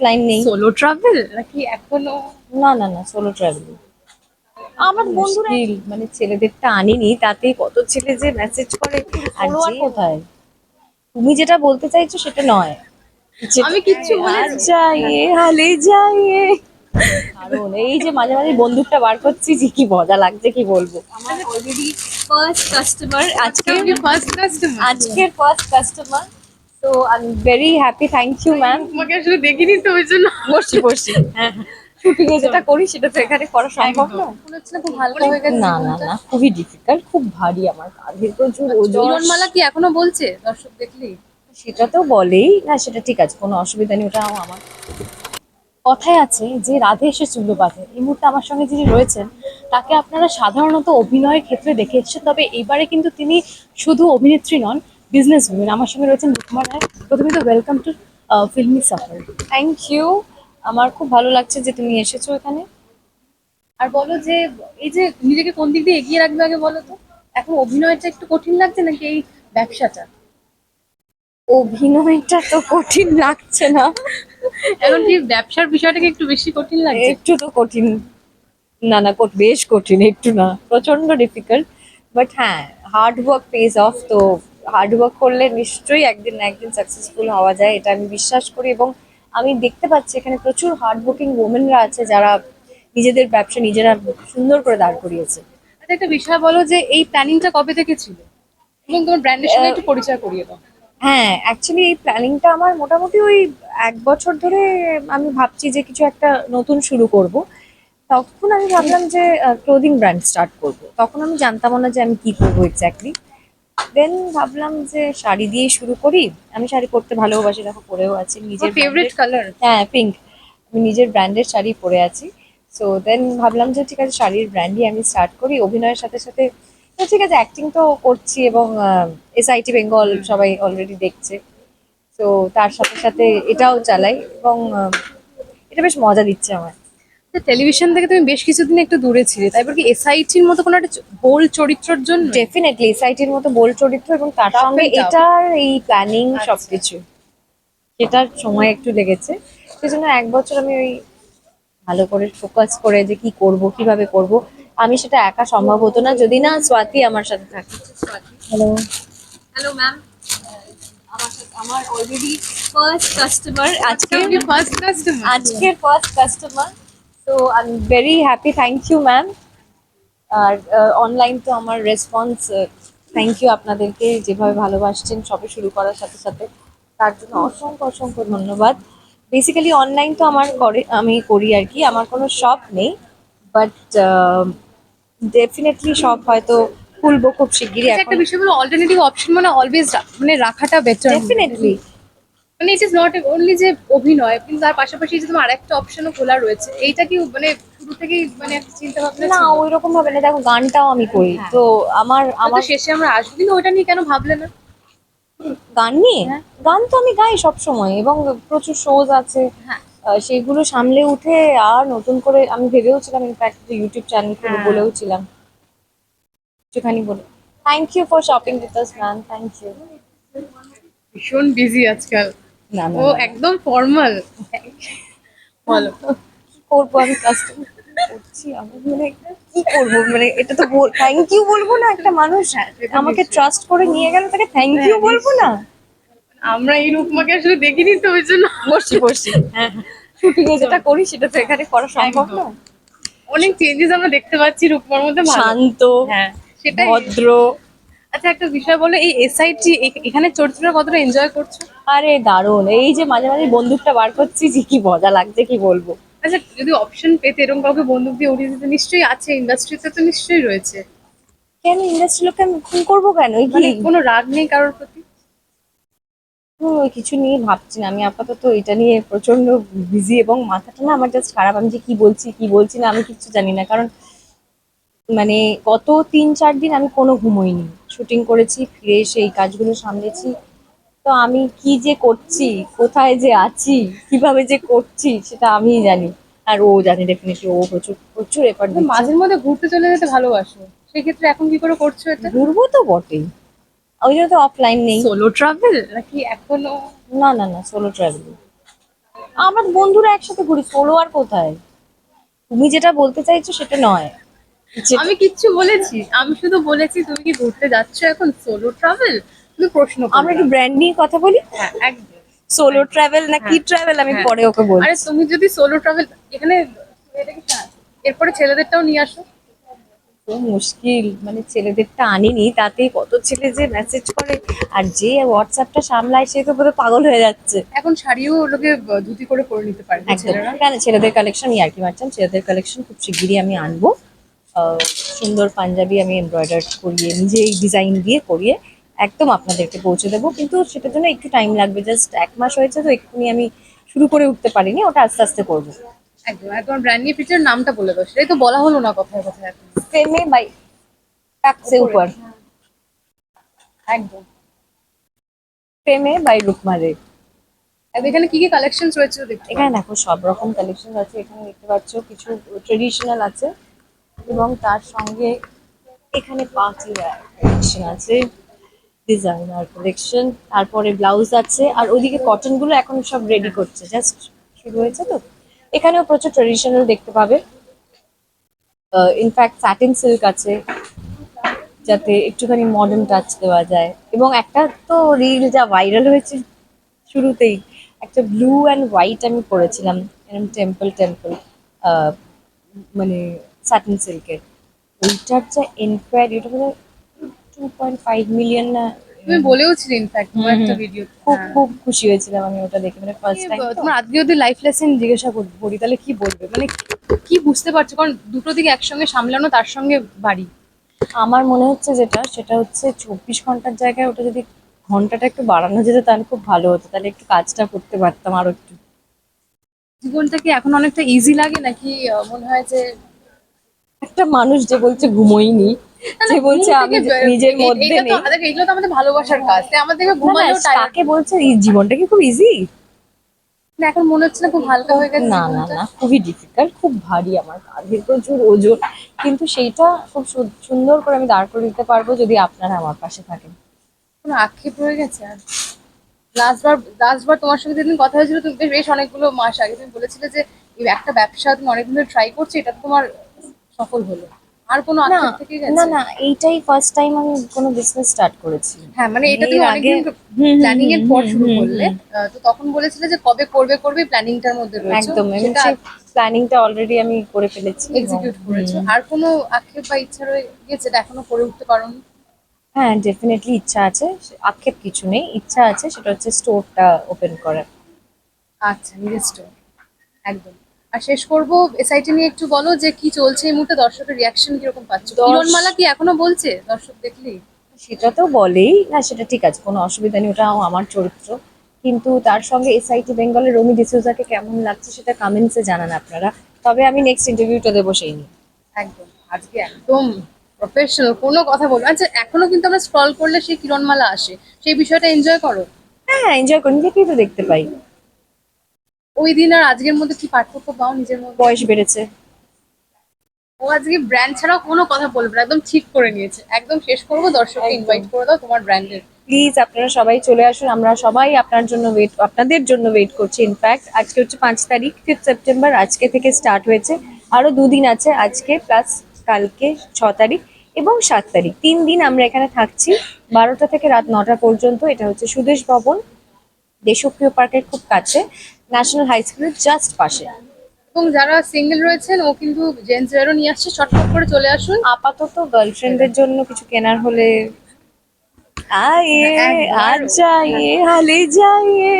Offline নেই। Solo travel নাকি এখনও? না না না সোলো ট্রাভেল আমার বন্ধুরা মানে ছেলেদেরটা আনিনি তাতে কত ছেলে যে মেসেজ করে আর যে কোথায়? তুমি যেটা বলতে চাইছো সেটা নয়। আমি কিচ্ছু যাইয়ে হালে যাইয়ে। কারণ এই যে মাঝে মাঝে বন্দুকটা বার করছি যে কি মজা লাগছে কি বলব? আমার অলরেডি ফার্স্ট কাস্টমার আজকে আজকে ফার্স্ট কাস্টমার আজকের ফার্স্ট কাস্টমার তো I am very happy thank you ma'am তোমাকে আসলে দেখিনি তো ওই জন্য। বসছি বসছি। শুটিং এ যেটা করি সেটা তো এখানে করা সম্ভব না। মনে হচ্ছে না খুব হালকা হয়ে গেছে। না না না। খুবই ডিফিকাল্ট খুব ভারী আমার কাঁধে প্রচুর ওজন। হিরণমালা কি এখনও বলছে? দর্শক দেখলি? সেটা তো বলেই। না সেটা ঠিক আছে কোনো অসুবিধা নেই ওটা আমার কথায় আছে। যে রাধে এসে চুলো বাঁধে। এই মুহূর্তে আমার সঙ্গে যিনি রয়েছেন তাকে আপনারা সাধারণত অভিনয়ের ক্ষেত্রে দেখে এসেছেন। তবে এবারে কিন্তু তিনি শুধু অভিনেত্রী নন বিজনেস উইমেন আমার সঙ্গে রয়েছেন রুকমা রায় প্রথমে তো welcome to filmy safar thank you আমার খুব ভালো লাগছে যে তুমি এসেছ এখানে। আর বলো যে এই যে নিজেকে কোন দিক দিয়ে এগিয়ে রাখবে আগে বলো তো? এখন অভিনয়টা একটু কঠিন লাগছে নাকি এই ব্যবসাটা? অভিনয়টা তো কঠিন লাগছে না। এখন কি ব্যবসার বিষয়টাকে একটু বেশি কঠিন লাগছে? একটু তো কঠিন। না না বেশ কঠিন একটু না। প্রচণ্ড ডিফিকাল্ট বাট হ্যাঁ হার্ড ওয়ার্ক পেজ অফ তো হার্ড ওয়ার্ক করলে নিশ্চয়ই একদিন না একদিন সাকসেসফুল হওয়া যায় এটা আমি বিশ্বাস করি এবং আমি দেখতে পাচ্ছি এখানে প্রচুর হার্ড ওয়ার্কিং ওমেনরা আছে যারা নিজেদের ব্যবসা নিজেরা সুন্দর করে দাঁড় করিয়েছে। আচ্ছা একটা বিষয় বলো যে এই প্ল্যানিংটা কবে থেকে ছিল? এবং তোমার ব্র্যান্ডের সঙ্গে একটু পরিচয় করিয়ে দাও। হ্যাঁ অ্যাকচুয়ালি এই প্ল্যানিংটা আমার মোটামুটি ওই এক বছর ধরে আমি ভাবছি যে কিছু একটা নতুন শুরু করব। তখন আমি ভাবলাম যে ক্লোদিং ব্র্যান্ড স্টার্ট করব। তখন আমি জানতাম না যে আমি কি করব এক্স্যাক্টলি দেন ভাবলাম যে শাড়ি দিয়েই শুরু করি। আমি শাড়ি পরতে ভালোবাসি দেখো পরেও আছি নিজের ফেভারিট কালার হ্যাঁ পিঙ্ক আমি নিজের ব্র্যান্ডের শাড়ি পরে আছি। সো দেন ভাবলাম যে ঠিক আছে শাড়ির ব্র্যান্ডই আমি স্টার্ট করি। অভিনয়ের সাথে সাথে তো ঠিক আছে অ্যাক্টিং তো করছি এবং এসআইটি বেঙ্গল সবাই অলরেডি দেখছে। তো তার সাথে সাথে এটাও চালাই এবং এটা বেশ মজা দিচ্ছে আমার টেলিভিশন থেকে তুমি বেশ কিছুদিন একটু দূরে ছিলে তাই এবার কি এসআইটির মতো কোনো একটা বোল চরিত্রের জন্য? ডেফিনেটলি এসআইটির মতো বোল্ড চরিত্র এবং তার সঙ্গে এটার এই প্ল্যানিং আচ্ছা। সবকিছু সেটার সময় একটু লেগেছে। সেজন্য এক বছর আমি ওই ভালো করে ফোকাস করে যে কি করব কীভাবে করব আমি সেটা একা সম্ভব হতো না যদি না স্বাতি আমার সাথে থাকে। হ্যালো হ্যালো ম্যাম আমার সাথে- আমার অলরেডি ফার্স্ট কাস্টমার আজকে আজকে ফার্স্ট কাস্টমার আজকের ফার্স্ট কাস্টমার তো I am very happy thank you ma'am R online তো আমার রেসপন্স থ্যাংক ইউ আপনাদেরকে যেভাবে ভালোবাসছেন সবে শুরু করার সাথে সাথে। তার জন্য অসংখ্য অসংখ্য ধন্যবাদ। বেসিক্যালি অনলাইন তো আমার করে আমি করি আর কি। আমার কোনো শপ নেই বাট ডেফিনেটলি শপ হয়তো খুলবো খুব শিগগিরই আচ্ছা, একটা বিষয় বলো অল্টারনেটিভ অপশন মানে অলওয়েজ মানে রাখাটা বেটার ডেফিনেটলি মানে ইট ইজ নট অনলি যে অভিনয় কিন্তু তার পাশাপাশি যে তোমার আরেকটা অপশনও খোলা রয়েছে এইটা কি মানে শুরু থেকেই মানে চিন্তা ভাবনা না? ওই রকম ভাবে না দেখো গানটাও আমি করি হ্যাঁ। তো আমার আমার শেষে আমরা আসব কিন্তু ওইটা নিয়ে কেন ভাবলে না গান নিয়ে হ্যাঁ। গান তো আমি গাই সব সময় এবং প্রচুর শোজ আছে হ্যাঁ। সেগুলো সামলে উঠে আর নতুন করে আমি ভেবেও ছিলাম ইনফ্যাক্ট ইউটিউব চ্যানেল খুলে হ্যাঁ। বলেও ছিলাম একটুখানি বলে thank you for shopping with us ma'am thank you ভীষণ বিজি আজকাল না ও একদম ফর্মাল বলো। কি করব আমি কাস্টমার করছি? আমি মানে কি করব? মানে এটা তো থ্যাংক ইউ বলব না একটা মানুষ। হ্যাঁ, সেটা আমাকে ট্রাস্ট করে নিয়ে গেল তাকে থ্যাংক ইউ বলব না? আমরা এই রূপমাকে আসলে দেখিনি তো ওই জন্য। বসছি বসছি। শুটিং এ যেটা করি সেটা তো এখানে করা সম্ভব না। অনেক চেঞ্জেস আমরা দেখতে পাচ্ছি রূপমার মধ্যে। শান্ত হ্যাঁ সেটাই। ভদ্র। আচ্ছা একটা বিষয় বলো এই এসআইটি এখানে চরিত্রটা কতটা এনজয় করছ? আরে দারুণ। এই যে মাঝে মাঝে বন্দুকটা বার করছি যে কি মজা লাগছে কি বলব? আচ্ছা যদি অপশন পেতে এরকম কাউকে বন্দুক দিয়ে উঠিয়ে দিতে নিশ্চয়ই আছে ইন্ডাস্ট্রিতে তো নিশ্চয়ই রয়েছে। কেন ইন্ডাস্ট্রি লোককে আমি খুন করব কেন? এই মানে কোনো রাগ নেই কারোর প্রতি? ওই কিছু নিয়ে ভাবছি না। আমি আপাতত এটা নিয়ে প্রচণ্ড বিজি এবং মাথাটা না আমার জাস্ট খারাপ। আমি যে কি বলছি কি বলছি না আমি কিচ্ছু জানি না। কারণ মানে গত তিন চার দিন আমি কোনো ঘুমোইনি। শুটিং করেছি ফিরে এসে এই কাজগুলো সামলেছি। তো আমি কি যে করছি কোথায় যে আছি কীভাবে যে করছি সেটা আমিই জানি। আর ও জানে ডেফিনেটলি ও প্রচুর প্রচুর এফার্ট মাঝের মধ্যে ঘুরতে চলে যেতে ভালোবাসো। সেক্ষেত্রে এখন কি করে করছ এটা? ঘুরবো তো বটেই। ওই জন্য তো অফলাইন নেই। সোলো ট্রাভেল নাকি এখনও? না না না সোলো ট্রাভেল আমার বন্ধুরা একসাথে ঘুরি সোলো আর কোথায়? তুমি যেটা বলতে চাইছো সেটা নয়। আমি কিচ্ছু বলেছি। আমি শুধু বলেছি তুমি কি ঘুরতে যাচ্ছ এখন? সোলো ট্রাভেল প্রশ্ন। আমরা একটু ব্র্যান্ড নিয়ে কথা বলি? হ্যাঁ একদম। সোলো ট্রাভেল না কি ট্রাভেল আমি হ্যাঁ। পরে ওকে আরে তুমি যদি সোলো ট্রাভেল এখানে কি হ্যাঁ, এরপরে ছেলেদেরটাও নিয়ে আসো। তো মুশকিল মানে ছেলেদেরটা আনিনি তাতে কত ছেলে যে মেসেজ করে আর যে হোয়াটসঅ্যাপটা সামলায় সে তো পুরো পাগল হয়ে যাচ্ছে। এখন শাড়িও লোকে ধুতি করে পরে নিতে পারে কেন? ছেলেদের কালেকশন ইয়ার্কি মারছেন ছেলেদের কালেকশন খুব শিগগিরই আমি আনব। আহ, সুন্দর পাঞ্জাবি আমি এমব্রয়ডার করিয়ে নিজেই ডিজাইন দিয়ে করিয়ে একদম আপনাদেরকে পৌঁছে দেবো। কিন্তু সেটার জন্য একটু টাইম লাগবে জাস্ট এক মাস হয়েছে তো এক্ষুনি আমি শুরু করে উঠতে পারিনি ওটা আস্তে আস্তে করব। একদম ব্র্যান্ড ফিচার নামটা বলে দাও সেটাই তো বলা হলো না কথায় কথায় বাই উপর একদম। বাই রূপমারে আর এখানে কি কি কালেকশন রয়েছে দেখতে এখানে দেখো সব রকম কালেকশন আছে এখানে দেখতে পাচ্ছ কিছু ট্রেডিশনাল আছে এবং তার সঙ্গে এখানে কালেকশন আছে। ডিজাইনার কালেকশন তারপরে ব্লাউজ আছে, আর ওইদিকে কটনগুলো এখন সব রেডি করছে। জাস্ট শুরু হয়েছে তো? এখানেও প্রচুর ট্রেডিশনাল দেখতে পাবে। ইনফ্যাক্ট স্যাটিন সিল্ক আছে, যাতে একটুখানি মডার্ন টাচ দেওয়া যায়। এবং একটা তো রিল যা ভাইরাল হয়েছে শুরুতেই, একটা ব্লু অ্যান্ড হোয়াইট আমি পরেছিলাম এরকম টেম্পল টেম্পল মানে সাটিন সিল্কের ওইটার যা এনকোয়ারি ওটা টু পয়েন্ট ফাইভ মিলিয়ন না। তুমি বলেও ছিলে ইনফ্যাক্ট তোমার একটা ভিডিও খুব খুব খুশি হয়েছিলাম আমি ওটা দেখে মানে ফার্স্ট টাইম তোমার আজকে যদি লাইফ লেসেন জিজ্ঞাসা করি তাহলে কি বলবে? মানে কি বুঝতে পারছ? কারণ দুটো দিকে একসঙ্গে সামলানো তার সঙ্গে বাড়ি। আমার মনে হচ্ছে যেটা সেটা হচ্ছে চব্বিশ ঘণ্টার জায়গায় ওটা যদি ঘন্টাটা একটু বাড়ানো যেত তাহলে খুব ভালো হতো। তাহলে একটু কাজটা করতে পারতাম আরও একটু। জীবনটা কি এখন অনেকটা ইজি লাগে? নাকি মনে হয় যে একটা মানুষ যে বলছে ঘুমোইনি যে বলছে আমি নিজের মধ্যে নেই। এগুলো তো আমাদের ভালোবাসার কাজ। তাই আমাদেরকে না, না, ঘুমালেও বলছে? এই জীবনটা কি খুব ইজি না, এখন মনে হচ্ছে না খুব হালকা হয়ে গেছে না না না খুবই ডিফিকাল্ট খুব ভারী আমার কাঁধের প্রচুর ওজন। কিন্তু সেইটা খুব সুন্দর করে আমি দাঁড় করে দিতে পারব যদি আপনারা আমার পাশে থাকেন। কোনো আক্ষেপ রয়ে গেছে আর? লাস্টবার লাস্টবার তোমার সঙ্গে যেদিন কথা হয়েছিল তুমি বেশ- অনেকগুলো মাস আগে তুমি বলেছিলে যে একটা ব্যবসা তুমি অনেকদিন ধরে ট্রাই করছ এটা তোমার সফল হলো। আর কোনো আক্ষেপ থেকে গেছে? না না এইটাই ফার্স্ট টাইম আমি কোনো বিজনেস স্টার্ট করেছি। হ্যাঁ মানে এটা তুমি অনেকদিন প্ল্যানিং এর পর শুরু করলে। তো তখন বলেছিলে যে কবে করবে করবে প্ল্যানিংটার মধ্যে রয়েছে। একদম সেটা প্ল্যানিংটা অলরেডি আমি করে ফেলেছি এক্সিকিউট করেছ। আর কোনো আক্ষেপ বা ইচ্ছা রয়ে গেছে যেটা এখনও করে উঠতে পারোনি? হ্যাঁ ডেফিনেটলি ইচ্ছা আছে। আক্ষেপ কিছু নেই। ইচ্ছা আছে সেটা হচ্ছে স্টোরটা ওপেন করার। আচ্ছা নিজের স্টোর একদম। আর শেষ করব এসআইটি নিয়ে একটু বলো যে কি চলছে এই মুহূর্তে দর্শকের রিয়াকশন কীরকম পাচ্ছ? কিরণমালা কি এখনও বলছে দর্শক দেখলি সেটা তো বলেই না সেটা ঠিক আছে কোনো অসুবিধা নেই ওটা আমার চরিত্র। কিন্তু তার সঙ্গে এসআইটি বেঙ্গলের রমি ডিসুজাকে কেমন লাগছে সেটা কমেন্টসে জানান আপনারা। তবে আমি নেক্সট ইন্টারভিউটা দেবো সেই নিয়ে। একদম আজকে একদম প্রফেশনাল কোনো কথা বলব আচ্ছা এখনও কিন্তু আমরা স্ক্রল করলে সেই কিরণমালা আসে সেই বিষয়টা এনজয় করো। হ্যাঁ এনজয় করি নিজেকেই তো দেখতে পাই। ওই দিন আর আজকের মধ্যে কি পার্থক্য পাও নিজের মধ্যে? বয়স বেড়েছে। ও আজকে ব্র্যান্ড ছাড়া কোনো কথা বলবে না একদম ঠিক করে নিয়েছে। একদম শেষ করব দর্শককে ইনভাইট করে দাও তোমার ব্র্যান্ডের প্লিজ আপনারা সবাই চলে আসুন। আমরা সবাই আপনার জন্য ওয়েট আপনাদের জন্য ওয়েট করছি। ইনফ্যাক্ট আজকে হচ্ছে পাঁচ তারিখ ফিফথ সেপ্টেম্বর আজকে থেকে স্টার্ট হয়েছে। আরও দুদিন আছে আজকে প্লাস কালকে ছ তারিখ এবং সাত তারিখ। তিন দিন আমরা এখানে থাকছি বারোটা থেকে রাত নটা পর্যন্ত। এটা হচ্ছে সুদেশ ভবন দেশপ্রিয় পার্কের খুব কাছে। ন্যাশনাল হাই স্কুলের জাস্ট পাশে। এবং যারা সিঙ্গেল রয়েছেন ও কিন্তু জেন্টস ওয়ারও নিয়ে আসছে। শর্টকাট করে চলে আসুন। আপাতত গার্লফ্রেন্ডের জন্য কিছু কেনার হলে আয়ে। আজ যাইয়ে হালে যাইয়ে